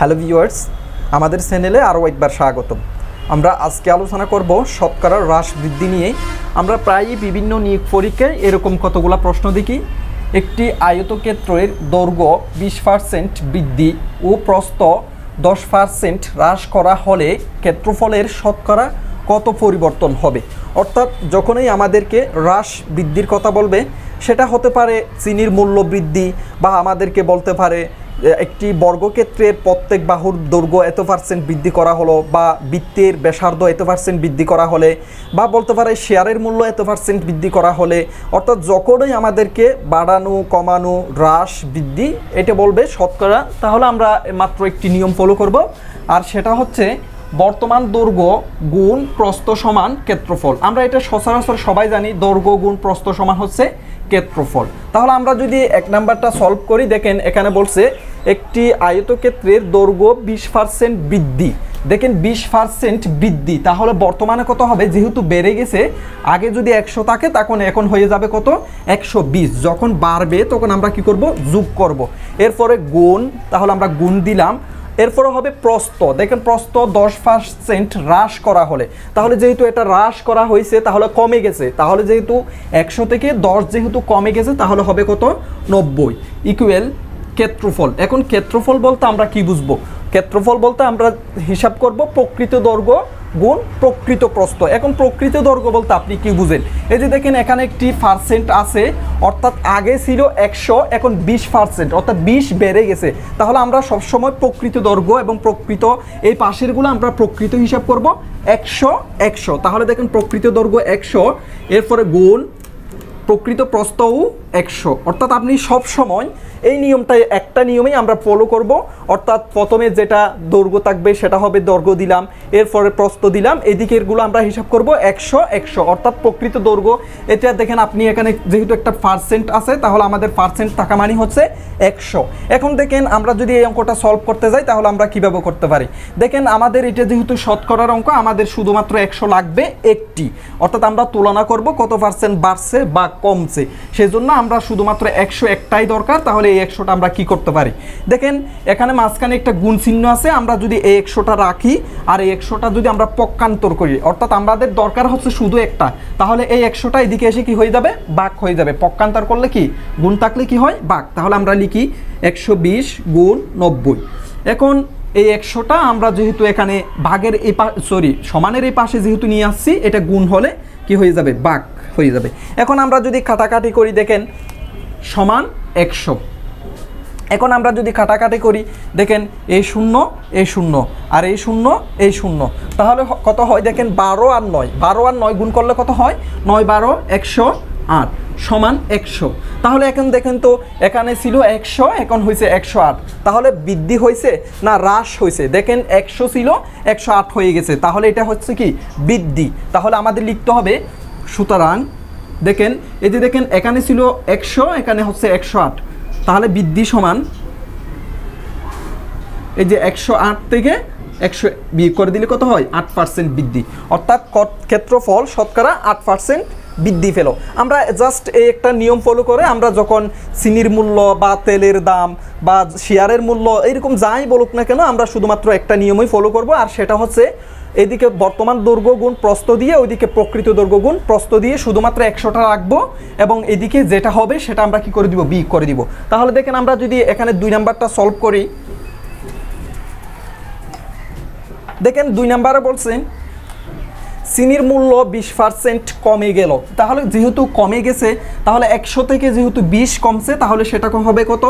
Hello viewers, আমাদের চ্যানেলে আরও একবার স্বাগতম। আমরা আজকে আলোচনা করব শতকরা হ্রাস বৃদ্ধি নিয়ে। আমরা প্রায়ই বিভিন্ন নিয়োগ পরীক্ষায় এরকম কতগুলো প্রশ্ন দেখি। একটি আয়তক্ষেত্রের দৈর্ঘ্য বিশ পার্সেন্ট বৃদ্ধি ও প্রস্থ দশ পার্সেন্ট হ্রাস করা হলে ক্ষেত্রফলের শতকরা কত পরিবর্তন হবে? অর্থাৎ যখনই আমাদেরকে হ্রাস বৃদ্ধির কথা বলবে, সেটা হতে পারে চিনির মূল্য বৃদ্ধি বা আমাদেরকে বলতে পারে একটি বর্গক্ষেত্রের প্রত্যেক বাহুর দৈর্ঘ্য এত পার্সেন্ট বৃদ্ধি করা হলো বা বৃত্তের ব্যাসার্ধ এত পার্সেন্ট বৃদ্ধি করা হলে বা বলতে পারে শেয়ারের মূল্য এত পার্সেন্ট বৃদ্ধি করা হলে, অর্থাৎ যখনই আমাদেরকে বাড়ানো, কমানো হ্রাস বৃদ্ধি, এটা বলবে শতকরা, তাহলে আমরা মাত্র একটি নিয়ম ফলো করব। আর সেটা হচ্ছে বর্তমান দৈর্ঘ্য গুণ প্রস্থ সমান ক্ষেত্রফল। আমরা এটা সচরাচর সবাই জানি, দৈর্ঘ্য গুণ প্রস্থ সমান হচ্ছে ক্ষেত্রফল। তাহলে আমরা যদি এক নাম্বারটা সলভ করি, দেখেন এখানে বলছে একটি আয়তক্ষেত্রের দৈর্ঘ্য বিশ পার্সেন্ট বৃদ্ধি। দেখেন বিশ পার্সেন্ট বৃদ্ধি, তাহলে বর্তমানে কত হবে? যেহেতু বেড়ে গেছে, আগে যদি একশো থাকে, তখন এখন হয়ে যাবে কত? একশো বিশ। যখন বাড়বে, তখন আমরা কি করব? যোগ করব। এরপরে গুণ, তাহলে আমরা গুণ দিলাম। এরপরে হবে প্রস্ত দেখেন প্রস্ত দশ পার্সেন্ট হ্রাস করা হলে। তাহলে যেহেতু এটা হ্রাস করা হয়েছে, তাহলে কমে গেছে। তাহলে যেহেতু একশো থেকে দশ যেহেতু কমে গেছে, তাহলে হবে কত? নব্বই। ইকুয়াল ক্ষেত্রফল। এখন ক্ষেত্রফল বলতে আমরা কি বুঝব? ক্ষেত্রফল বলতে আমরা হিসাব করব প্রকৃত দৈর্ঘ্য গুণ প্রকৃত প্রস্থ। এখন প্রকৃত দৈর্ঘ্য বলতে আপনি কি বুঝেন? এই যে দেখেন, এখানে একটি পার্সেন্ট আছে, অর্থাৎ আগে ছিল একশো, এখন বিশ পার্সেন্ট অর্থাৎ বিশ বেড়ে গেছে। তাহলে আমরা সবসময় প্রকৃত দৈর্ঘ্য এবং প্রকৃত, এই পাশেরগুলো আমরা প্রকৃত হিসাব করব একশো একশো। তাহলে দেখেন প্রকৃত দৈর্ঘ্য একশো, এরপরে গুণ প্রকৃত প্রস্তও একশো। অর্থাৎ আপনি সব সময় এই নিয়মটাই একটা নিয়মেই আমরা ফলো করব। অর্থাৎ প্রথমে যেটা দৈর্ঘ্য থাকবে সেটা হবে দৈর্ঘ্য দিলাম, এরপরে প্রস্ত দিলাম, এদিকেরগুলো আমরা হিসাব করব একশো একশো। অর্থাৎ প্রকৃত দৈর্ঘ্য। এটা দেখেন আপনি এখানে যেহেতু একটা পার্সেন্ট আছে, তাহলে আমাদের পার্সেন্ট টাকা মানে হচ্ছে একশো। এখন দেখেন আমরা যদি এই অঙ্কটা সলভ করতে যাই, তাহলে আমরা কীভাবে করতে পারি? দেখেন আমাদের এটা যেহেতু শতকরার অঙ্ক, আমাদের শুধুমাত্র একশো লাগবে একটি। অর্থাৎ আমরা তুলনা করব কত পার্সেন্ট বাড়ছে বা কমছে। সেজন্য আমরা শুধুমাত্র একশো একটাই দরকার, তাহলে এই একশোটা আমরা কি করতে পারি? দেখেন, এখানে মাঝখানে একটা গুণ চিহ্ন আছে, আমরা যদি এই একশোটা রাখি আর এই একশোটা যদি আমরা পক্ষান্তর করি, অর্থাৎ আমাদের দরকার হচ্ছে শুধু একটা, তাহলে এই একশোটা এদিকে এসে কি হয়ে যাবে? বাঘ হয়ে যাবে। পক্ষান্তর করলে কি? গুণ থাকলে কি হয়? বাঘ তাহলে আমরা লিখি একশো বিশ গুণ নব্বই। এখন এই একশোটা আমরা যেহেতু এখানে ভাগের এই পা সরি সমানের এই পাশে যেহেতু নিয়ে আসছি, এটা গুণ হলে কি হয়ে যাবে? বাঘ হয়ে যাবে। এখন আমরা যদি কাটাকাটি করি, দেখেন, সমান একশো। এখন আমরা যদি কাটাকাটি করি, দেখেন এই শূন্য এই শূন্য, আর এই শূন্য এই শূন্য। তাহলে কত হয়? দেখেন, বারো আর নয়। বারো আর নয় গুণ করলে কত হয়? নয়, বারো, একশো, আট, সমান একশো। তাহলে এখন দেখেন তো, এখানে ছিল একশো, এখন হয়েছে একশো আট। তাহলে বৃদ্ধি হয়েছে না হ্রাস হয়েছে দেখেন, একশো ছিল, একশো আট হয়ে গেছে। তাহলে এটা হচ্ছে কি? বৃদ্ধি। তাহলে আমাদের লিখতে হবে সুতরাং দেখেন, এই যে দেখেন, এখানে ছিল একশো, এখানে হচ্ছে একশো আট। তাহলে বৃদ্ধি সমান এই যে একশো আট থেকে একশো বিয়োগ করে দিলে কত হয়? আট পার্সেন্ট বৃদ্ধি। অর্থাৎ ক্ষেত্রফল? শতকরা আট পার্সেন্ট বৃদ্ধি পেল। আমরা জাস্ট এই একটা নিয়ম ফলো করে আমরা যখন চিনির মূল্য বা তেলের দাম বা শেয়ারের মূল্য এরকম যাই বলুক না কেন, আমরা শুধুমাত্র একটা নিয়মই ফলো করব। আর সেটা হচ্ছে এদিকে বর্তমান দৈর্ঘ্য গুণ প্রস্থ দিয়ে, ওইদিকে প্রকৃত দৈর্ঘ্য গুণ প্রস্থ দিয়ে শুধুমাত্র একশোটা রাখব এবং এদিকে যেটা হবে সেটা আমরা কি করে দিব? বি করে দিব। তাহলে দেখেন আমরা যদি এখানে দুই নাম্বারটা সলভ করি, দেখেন দুই নাম্বারে বলছেন চিনির মূল্য বিশ পার্সেন্ট কমে গেল। তাহলে যেহেতু কমে গেছে, তাহলে একশো থেকে যেহেতু বিশ কমছে, তাহলে সেটা হবে কত?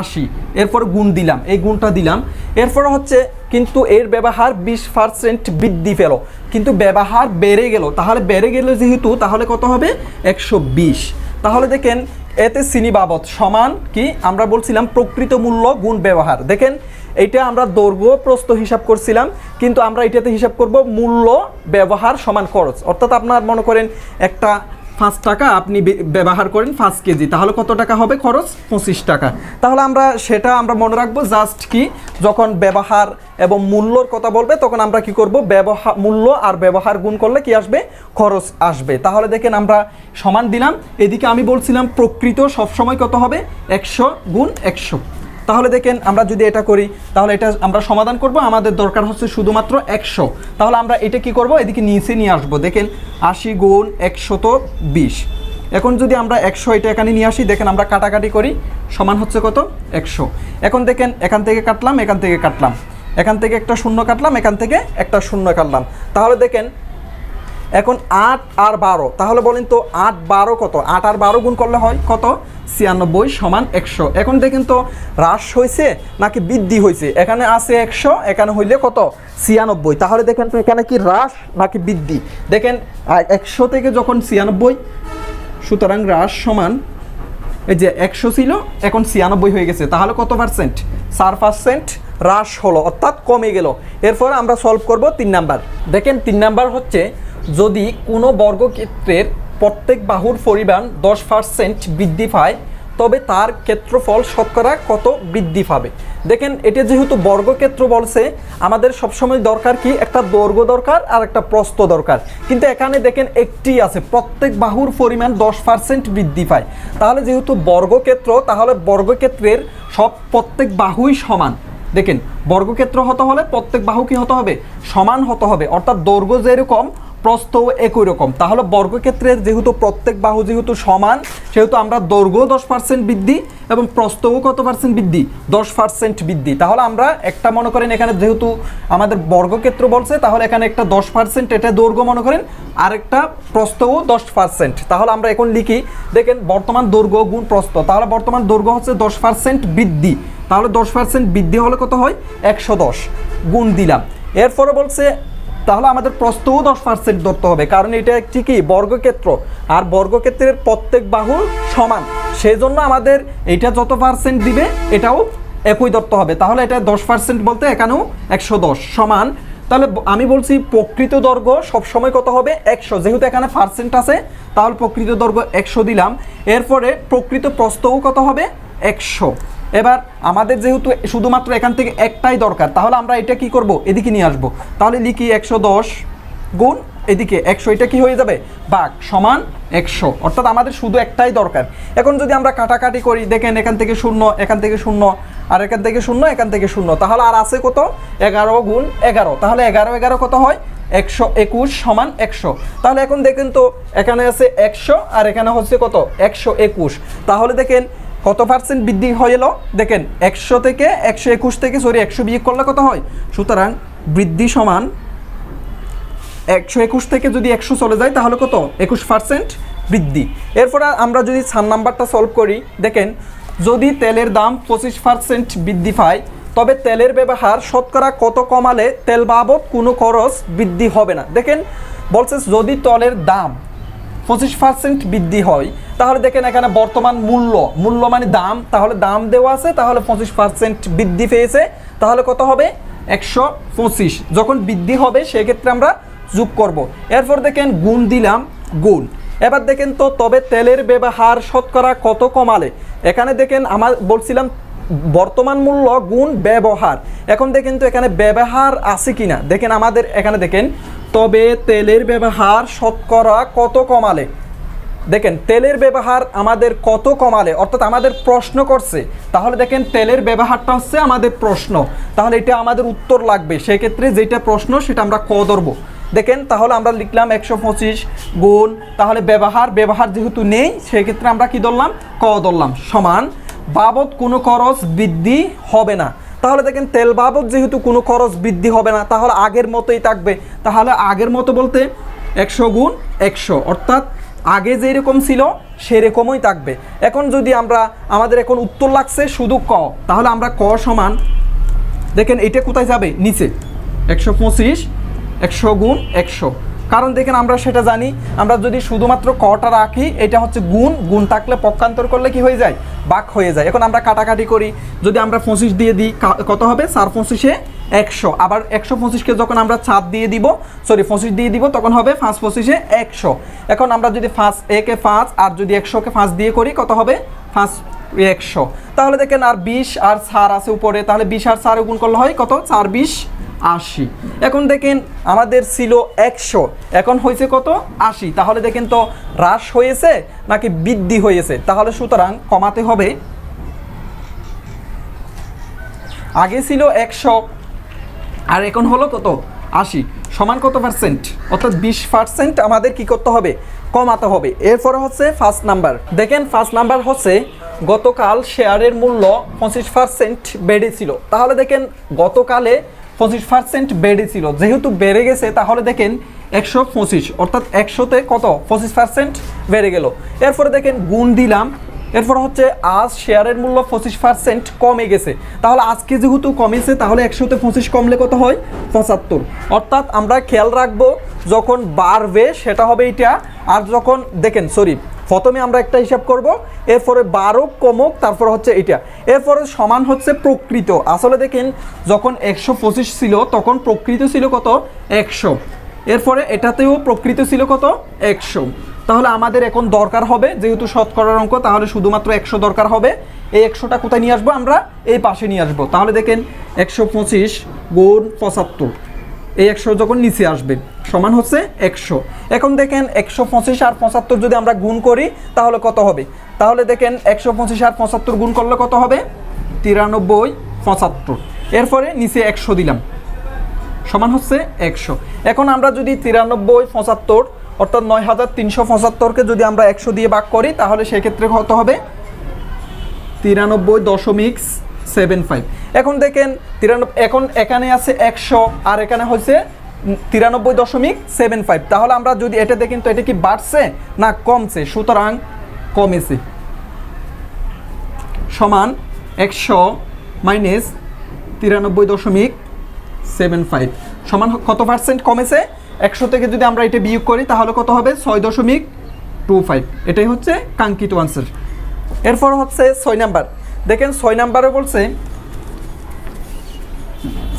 আশি। এরপর গুণ দিলাম। এই গুণটা দিলাম। এরপর হচ্ছে কিন্তু এর ব্যবহার বিশ পার্সেন্ট বৃদ্ধি পেল। কিন্তু ব্যবহার বেড়ে গেল। তাহলে বেড়ে গেল যেহেতু, তাহলে কত হবে? একশো বিশ। তাহলে দেখেন, এতে চিনি বাবদ সমান কি? আমরা বলছিলাম প্রকৃত মূল্য গুণ ব্যবহার। দেখেন, এটা আমরা দৈর্ঘ্য প্রস্থ হিসাব করছিলাম, কিন্তু আমরা এটাতে হিসাব করব মূল্য ব্যবহার সমান খরচ। অর্থাৎ আপনার মনে করেন একটা পাঁচ টাকা আপনি ব্যবহার করেন পাঁচ কেজি। তাহলে কত টাকা হবে খরচ? পঁচিশ টাকা। তাহলে আমরা সেটা আমরা মনে রাখব জাস্ট কি, যখন ব্যবহার এবং মূল্যর কথা বলবে, তখন আমরা কি করব? ব্যবহার মূল্য আর ব্যবহার গুণ করলে কি আসবে? খরচ আসবে। তাহলে দেখেন আমরা সমান দিলাম। এদিকে আমি বলছিলাম প্রকৃত সবসময় কত হবে? একশো গুণ একশো। তাহলে দেখেন আমরা যদি এটা করি, তাহলে এটা আমরা সমাধান করব। আমাদের দরকার হচ্ছে শুধুমাত্র একশো। তাহলে আমরা এটা কি করব? এদিকে নিচে নিয়ে আসব। দেখেন, আশি গুণ একশত বিশ। এখন যদি আমরা একশো এটা এখানে নিয়ে আসি, দেখেন আমরা কাটাকাটি করি, সমান হচ্ছে কত? একশো। এখন দেখেন, এখান থেকে কাটলাম, এখান থেকে কাটলাম। এখান থেকে একটা শূন্য কাটলাম, এখান থেকে একটা শূন্য কাটলাম। তাহলে দেখেন এখন আট আর বারো। তাহলে বলেন তো আট বারো কত? আট আর বারো গুণ করলে হয় কত? ছিয়ানব্বই সমান একশো। এখন দেখেন তো হ্রাস হয়েছে নাকি বৃদ্ধি হয়েছে? এখানে আছে একশো, এখানে হইলে কত? ছিয়ানব্বই। তাহলে দেখেন তো এখানে কি হ্রাস নাকি বৃদ্ধি? দেখেন একশো থেকে যখন ছিয়ানব্বই, সুতরাং হ্রাস সমান, এই যে একশো ছিল, এখন ছিয়ানব্বই হয়ে গেছে। তাহলে কত পার্সেন্ট চার পার্সেন্ট হ্রাস হলো, অর্থাৎ কমে গেল। এরপর আমরা সলভ করব তিন নাম্বার। দেখেন তিন নাম্বার হচ্ছে যদি কোনো বর্গক্ষেত্রের প্রত্যেক বাহুর পরিমাণ দশ পার্সেন্ট বৃদ্ধি পায়, তবে তার ক্ষেত্রফল শতকরা কত বৃদ্ধি পাবে? দেখেন, এটা যেহেতু বর্গক্ষেত্র বলছে, আমাদের সবসময় দরকার কি? একটা দৈর্ঘ্য দরকার আর একটা প্রস্থ দরকার। কিন্তু এখানে দেখেন, একটি আছে, প্রত্যেক বাহুর পরিমাণ দশ পার্সেন্ট বৃদ্ধি পায়। তাহলে যেহেতু বর্গক্ষেত্র, তাহলে বর্গক্ষেত্রের সব প্রত্যেক বাহুই সমান। দেখেন, বর্গক্ষেত্র হতে হলে প্রত্যেক বাহু কি হতে হবে? সমান হতে হবে। অর্থাৎ দৈর্ঘ্য যেরকম প্রস্থও একই রকম। তাহলে বর্গক্ষেত্রের যেহেতু প্রত্যেক বাহু যেহেতু সমান, সেহেতু আমরা দৈর্ঘ্য দশ পার্সেন্ট বৃদ্ধি এবং প্রস্থও কত পার্সেন্ট বৃদ্ধি? দশ পার্সেন্ট বৃদ্ধি। তাহলে আমরা একটা মনে করেন এখানে যেহেতু আমাদের বর্গক্ষেত্র বলছে, তাহলে এখানে একটা দশ পার্সেন্ট, এটা দৈর্ঘ্য মনে করেন, আরেকটা প্রস্থও দশ পার্সেন্ট। তাহলে আমরা এখন লিখি, দেখেন বর্তমান দৈর্ঘ্য গুণ প্রস্থ। তাহলে বর্তমান দৈর্ঘ্য হচ্ছে দশ পার্সেন্ট বৃদ্ধি। তাহলে দশ পার্সেন্ট বৃদ্ধি হলে কত হয়? একশো দশ। গুণ দিলাম। এরপরে বলছে তাহলে আমাদের প্রস্থও দশ পার্সেন্ট ধরতে হবে। কারণ এটা একটি কি? বর্গক্ষেত্র। আর বর্গক্ষেত্রের প্রত্যেক বাহু সমান। সেই জন্য আমাদের এটা যত পার্সেন্ট দিবে, এটাও একই ধরতে হবে। তাহলে এটা দশ পার্সেন্ট বলতে এখানেও একশো দশ সমান। তাহলে আমি বলছি প্রকৃত দৈর্ঘ্য সবসময় কত হবে? একশো। যেহেতু এখানে পার্সেন্ট আছে, তাহলে প্রকৃত দৈর্ঘ্য একশো দিলাম। এরপরে প্রকৃত প্রস্থও কত হবে? একশো। এবার আমাদের যেহেতু শুধুমাত্র এখান থেকে একটাই দরকার, তাহলে আমরা এটা কি করব? এদিকে নিয়ে আসব। তাহলে লিখি একশো দশ গুণ এদিকে। একশো এটা কি হয়ে যাবে? বাঘ সমান একশো। অর্থাৎ আমাদের শুধু একটাই দরকার। এখন যদি আমরা কাটাকাটি করি, দেখেন এখান থেকে শূন্য, এখান থেকে শূন্য, আর এখান থেকে শূন্য, এখান থেকে শূন্য, তাহলে আর আছে কত? এগারো গুণ এগারো। তাহলে এগারো এগারো কত হয়? একশো একুশ সমান একশো। তাহলে এখন দেখেন তো, এখানে আছে একশো, আর এখানে হচ্ছে কত? একশো একুশ। তাহলে দেখেন কত পার্সেন্ট বৃদ্ধি হয়ে এলো? দেখেন, একশো থেকে একশো একুশ থেকে সরি একশো বিয়োগ করলে কত হয়? সুতরাং বৃদ্ধি সমান একশো একুশ থেকে যদি একশো চলে যায়, তাহলে কত? একুশ পার্সেন্ট বৃদ্ধি। এরপরে আমরা যদি সান নাম্বারটা সলভ করি, দেখেন, যদি তেলের দাম পঁচিশ পার্সেন্ট বৃদ্ধি পায়, তবে তেলের ব্যবহার শতকরা কত কমালে তেল বাবদ কোনো খরচ বৃদ্ধি হবে না। দেখেন, বলছে যদি তলের দাম পঁচিশ পার্সেন্ট বৃদ্ধি হয়। তাহলে দেখেন এখানে বর্তমান মূল্য। মূল্য মানে দাম। তাহলে দাম দেওয়া আছে, তাহলে পঁচিশ পার্সেন্ট বৃদ্ধি পেয়েছে। তাহলে কত হবে? একশো পঁচিশ। যখন বৃদ্ধি হবে, সেক্ষেত্রে আমরা যোগ করব। এরপর দেখেন গুণ দিলাম, গুণ। এবার দেখেন তো, তবে তেলের ব্যবহার শতকরা কত কমালে? এখানে দেখেন আমার বলছিলাম বর্তমান মূল্য গুণ ব্যবহার। এখন দেখেন তো, এখানে ব্যবহার আছে কিনা? দেখেন আমাদের, এখানে দেখেন তবে তেলের ব্যবহার শতকরা কত কমালে? দেখেন, তেলের ব্যবহার আমাদের কত কমালে? অর্থাৎ আমাদের প্রশ্ন করছে, তাহলে দেখেন তেলের ব্যবহারটা হচ্ছে আমাদের প্রশ্ন। তাহলে এটা আমাদের উত্তর লাগবে। সেক্ষেত্রে যেটা প্রশ্ন, সেটা আমরা ক ধরবো। দেখেন, তাহলে আমরা লিখলাম একশো পঁচিশ গুণ, তাহলে ব্যবহার ব্যবহার যেহেতু নেই, সেক্ষেত্রে আমরা কি ধরলাম? ক ধরলাম। সমান, বাবদ কোনো খরচ বৃদ্ধি হবে না। তাহলে দেখেন তেল বাবদ যেহেতু কোনো খরচ বৃদ্ধি হবে না, তাহলে আগের মতোই থাকবে। তাহলে আগের মতো বলতে একশো গুণ একশো, অর্থাৎ আগে যেরকম ছিল সেরকমই থাকবে। এখন যদি আমরা, আমাদের এখন উত্তর লাগছে শুধু ক, তাহলে আমরা ক সমান, দেখেন এটা কোথায় যাবে? নিচে। একশো পঁচিশ, একশো গুণ একশো। কারণ দেখেন আমরা সেটা জানি, আমরা যদি শুধুমাত্র কটা রাখি, এটা হচ্ছে গুণ গুণ থাকলে পক্ষান্তর করলে কি হয়ে যায়? বাক হয়ে যায়। এখন আমরা কাটাকাটি করি, যদি আমরা পঁচিশ দিয়ে দিই কত হবে? চার পঁচিশে একশো। আবার একশো পঁচিশকে যখন আমরা চার দিয়ে দিব সরি পঁচিশ দিয়ে দিব, তখন হবে পাঁচ পঁচিশে একশো। এখন আমরা যদি পাঁচ একে পাঁচ আর যদি একশোকে পাঁচ দিয়ে করি, কত হবে? পাঁচ একশো। তাহলে দেখেন আর বিশ আর সার আছে উপরে, তাহলে বিশ আর সার গুণ করলে হয় কত? চার বিশ আশি। এখন দেখেন আমাদের ছিল একশো। এখন হয়েছে কত? আশি। তাহলে দেখেন তো হ্রাস হয়েছে নাকি বৃদ্ধি হয়েছে? তাহলে সুতরাং কমাতে হবে। আগে ছিল একশো, আর এখন হলো কত? আশি। সমান কত পার্সেন্ট? অর্থাৎ বিশ পার্সেন্ট আমাদের কি করতে হবে? কমাতে হবে। এরপরে হচ্ছে ফার্স্ট নাম্বার দেখেন ফার্স্ট নাম্বার হচ্ছে গতকাল শেয়ারের মূল্য পঁচিশ পার্সেন্ট বেড়েছিল। তাহলে দেখেন, গতকালে পঁচিশ পার্সেন্ট বেড়েছিল। যেহেতু বেড়ে গেছে, তাহলে দেখেন একশো পঁচিশ, অর্থাৎ একশোতে কত? পঁচিশ পার্সেন্ট বেড়ে গেল। এরপরে দেখেন গুণ দিলাম। এরপর হচ্ছে আজ শেয়ারের মূল্য পঁচিশ পার্সেন্ট কমে গেছে। তাহলে আজকে যেহেতু কমেছে, তাহলে একশোতে পঁচিশ কমলে কত হয়? পঁচাত্তর। অর্থাৎ আমরা খেয়াল রাখব, যখন বাড়বে সেটা হবে এটা আর যখন দেখেন, সরি প্রথমে আমরা একটা হিসাব করব, এরপরে বারো কমক, তারপর হচ্ছে এটা। এরপরে সমান হচ্ছে প্রকৃত। আসলে দেখেন, যখন একশো পঁচিশ ছিল, তখন প্রকৃত ছিল কত? একশো। এরপরে এটাতেও প্রকৃত ছিল কত? একশো। তাহলে আমাদের এখন দরকার হবে, যেহেতু শতকরার অঙ্ক, তাহলে শুধুমাত্র একশো দরকার হবে। এই একশোটা কোথায় নিয়ে আসব আমরা? এই পাশে নিয়ে আসব। তাহলে দেখেন, একশো পঁচিশ গুণ পঁচাত্তর। এই একশো যখন নিচে আসবে, সমান হচ্ছে একশো। এখন দেখেন একশো পঁচিশ আর পঁচাত্তর যদি আমরা গুণ করি, তাহলে কত হবে? তাহলে দেখেন একশো পঁচিশ আর পঁচাত্তর গুণ করলে কত হবে? তিরানব্বই পঁচাত্তর। এরপরে নিচে একশো দিলাম। সমান হচ্ছে একশো। এখন আমরা যদি তিরানব্বই পঁচাত্তর, অর্থাৎ নয় হাজার তিনশো পঁচাত্তরকে যদি আমরা একশো দিয়ে ভাগ করি, তাহলে সেক্ষেত্রে কত হবে? তিরানব্বই দশমিক সেভেন ফাইভ। এখন দেখেন তিরানব্বই এখন এখানে আছে একশো, আর এখানে হচ্ছে তিরানব্বই দশমিক সেভেন ফাইভ। তাহলে আমরা যদি এটা দেখেন তো এটা কি বাড়ছে না কমছে? সুতরাং কমেছে। সমান একশো মাইনাস তিরানব্বই দশমিক সেভেন ফাইভ। সমান কত পার্সেন্ট কমেছে? একশো থেকে যদি আমরা এটা বিয়োগ করি, তাহলে কত হবে? ছয় দশমিক টু ফাইভ। এটাই হচ্ছে কাঙ্ক্ষিত আনসার এরপর হচ্ছে ছয় নাম্বার। দেখেন ছয় নাম্বারে বলছে,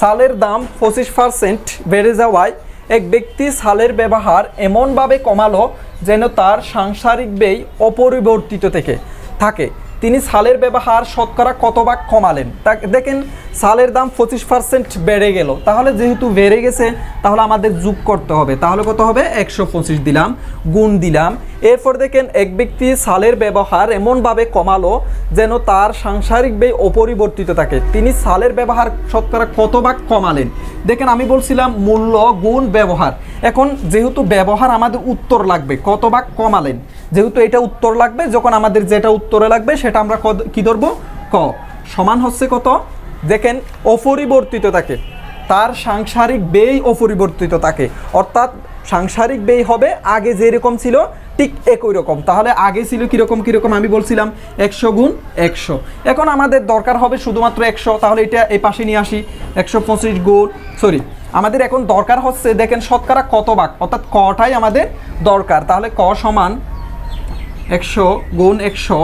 সালের দাম পঁচিশ পার্সেন্ট বেড়ে যাওয়ায় এক ব্যক্তি সালের ব্যবহার এমনভাবে কমালো যেন তার সাংসারিক ব্যয় অপরিবর্তিত থেকে থাকে। তিনি সালের ব্যবহার শতকরা কত ভাগ কমালেন? তা দেখেন, সালের দাম পঁচিশ পার্সেন্ট বেড়ে গেল। তাহলে যেহেতু বেড়ে গেছে, তাহলে আমাদের যোগ করতে হবে। তাহলে কত হবে? একশো পঁচিশ দিলাম, গুণ দিলাম এরপর দেখেন এক ব্যক্তি সালের ব্যবহার এমনভাবে কমালো যেন তার সাংসারিক ব্যয় অপরিবর্তিত থাকে। তিনি সালের ব্যবহার শতকরা কত ভাগ কমালেন? দেখেন আমি বলছিলাম মূল্য, গুণ, ব্যবহার। এখন যেহেতু ব্যবহার আমাদের উত্তর লাগবে কত ভাগ কমালেন? যেহেতু এটা উত্তর লাগবে, যখন আমাদের যেটা উত্তরে লাগবে, সেটা আমরা কি ধরবো? ক। সমান হচ্ছে কত? দেখেন অপরিবর্তিত থাকে। তার সাংসারিক ব্যয় অপরিবর্তিত থাকে। অর্থাৎ সাংসারিক ব্যয় হবে, আগে যেরকম ছিল, ঠিক একই রকম। তাহলে আগে ছিল কীরকম কীরকম আমি বলছিলাম, একশো গুণ একশো। এখন আমাদের দরকার হবে শুধুমাত্র একশো, তাহলে এটা এই পাশে নিয়ে আসি, একশো পঁচিশ গুণ সরি আমাদের এখন দরকার হচ্ছে, দেখেন শতকরা কত ভাগ, অর্থাৎ কটাই আমাদের দরকার। তাহলে ক সমান একশো গুণ একশো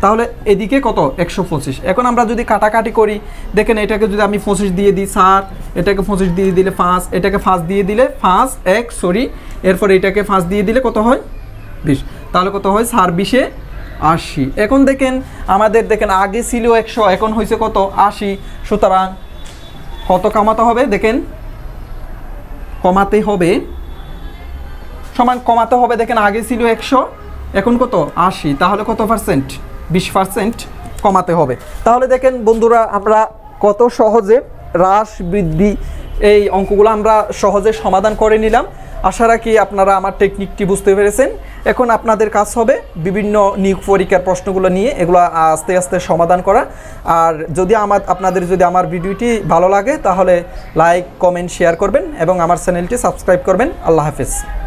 তাহলে এদিকে কত? একশো পঁচিশ। এখন আমরা যদি কাটাকাটি করি, দেখেন এটাকে যদি আমি পঁচিশ দিয়ে দিই, সাত, এটাকে পঁচিশ দিয়ে দিলে পাঁচ, এটাকে পাঁচ দিয়ে দিলে পাঁচ, এক, সরি, এরপর এটাকে পাঁচ দিয়ে দিলে কত হয়? বিশ। তাহলে কত হয়? সার বিশে আশি। এখন দেখেন, আমাদের দেখেন আগে ছিল একশো, এখন হয়েছে কত? আশি। সুতরাং কত কামাতে হবে? দেখেন কমাতে হবে। সমান কমাতে হবে, দেখেন আগে ছিল একশো, এখন কত? আশি। তাহলে কত পার্সেন্ট বিশ পার্সেন্ট কমাতে হবে। তাহলে দেখেন বন্ধুরা, আমরা কত সহজে হ্রাস বৃদ্ধি এই অঙ্কগুলো আমরা সহজে সমাধান করে নিলাম। আশা রাখি আপনারা আমার টেকনিকটি বুঝতে পেরেছেন। এখন আপনাদের কাজ হবে বিভিন্ন নিয়োগ পরীক্ষার প্রশ্নগুলো নিয়ে এগুলো আস্তে আস্তে সমাধান করা। আর যদি আমার আপনাদের যদি আমার ভিডিওটি ভালো লাগে, তাহলে লাইক কমেন্ট শেয়ার করবেন এবং আমার চ্যানেলটি সাবস্ক্রাইব করবেন। আল্লাহ হাফেজ।